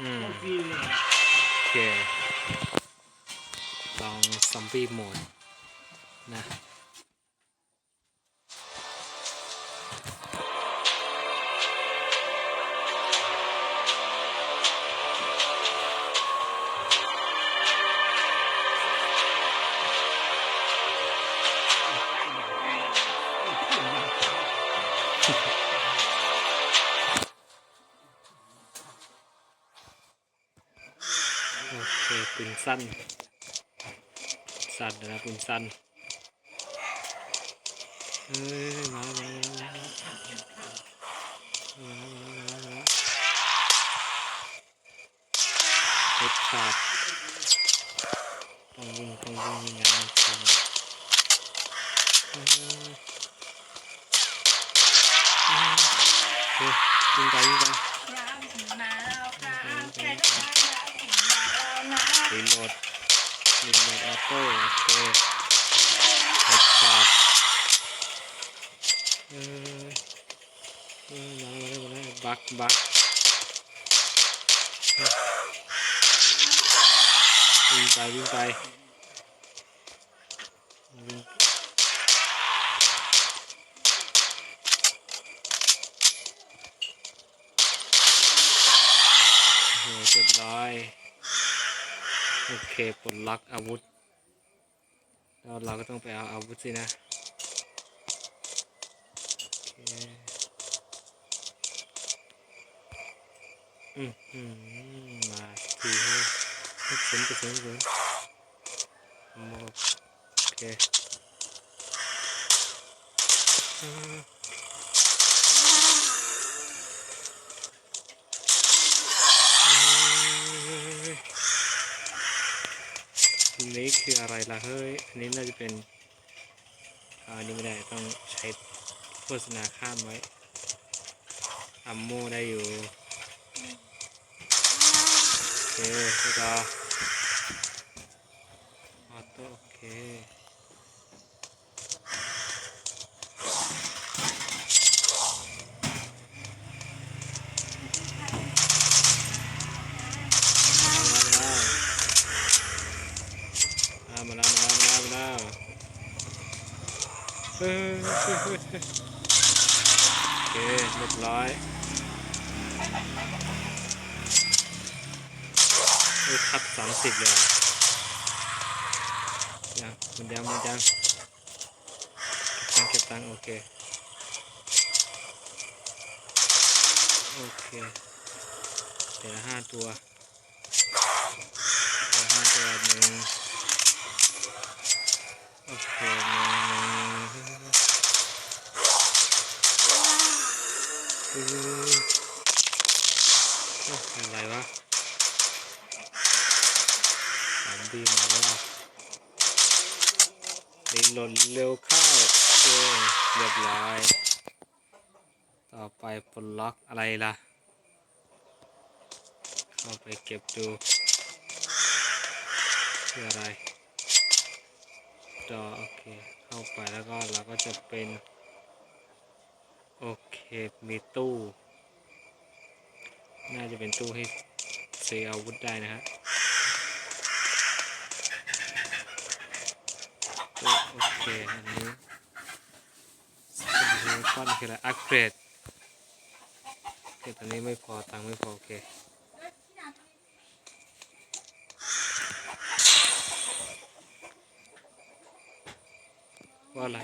อืม โอเค ลองซอมบี้โหมด นะโอ เคปืนสั้น สั้นนะปืนสั้นเฮ้ยมาแล้วมาแล้วมาแล้วมาแล้วมาแล้วมาแล้วเฮ็ดช็อตต้องวิ่งต้องวิ่งวิ่งงั้นมันเข้ามาเฮ้ยเฮ้ยวิ่งไปวิ่งไป รีโหลดรีโหลดออโต้โอเคเฮ็ดช็อตเอ้ยเอ้ยมาแล้วมาแล้วมาแล้วบักบักวิ่งไปวิ่งไปวิ่งเรียบร้อย โอเคปลดล็อกอาวุธ แล้วเราก็ต้องไปเอาอาวุธสินะอืมอืมมาสักทีเฮ้ยกระสุนกระสุนกระสุนโอเคอ่าเฮ้ย อั นี้คืออะไรล่ะเฮ้ย อันนี้น่าจะเป็นอาอันนี้ไม่ได้ต้องใช้โฆษณาข้ามไว้อัมโมได้อยู่โอเคแล้วก็ออโต้โอเค มาแล้วมาแล้วมาแล้วมาแล้วมาแล้วเฮ้ยเฮ้ยเฮ้ยเฮ้ย โอเคเรียบร้อยเฮ้ยทับสามสิบเลยอะยังมันยังมันยังเก็บตังเก็บตังโอเค โอเคเดี๋ยวห้าตัวเดี๋ยวห้าตัวหนึ่งโอเคหนึ่งหนึ่ง อะไรวะสามบีมาแล้วรีโหลดเร็วเข้าโอเคเรียบร้อย ต่อไปปลดล็อกอะไรล่ะ เข้าไปเก็บดูคืออะไรจอโอเค เข้าไปแล้วก็เราก็จะเป็น โอเค มีตู้ น่าจะเป็นตู้ให้ซื้ออาวุธได้นะฮะโอเค อันนี้ก้อนคืออะไรอัปเกรดโอเคตอนนี้ไม่พอ ตังค์ไม่พอ โอเคว่าอะไร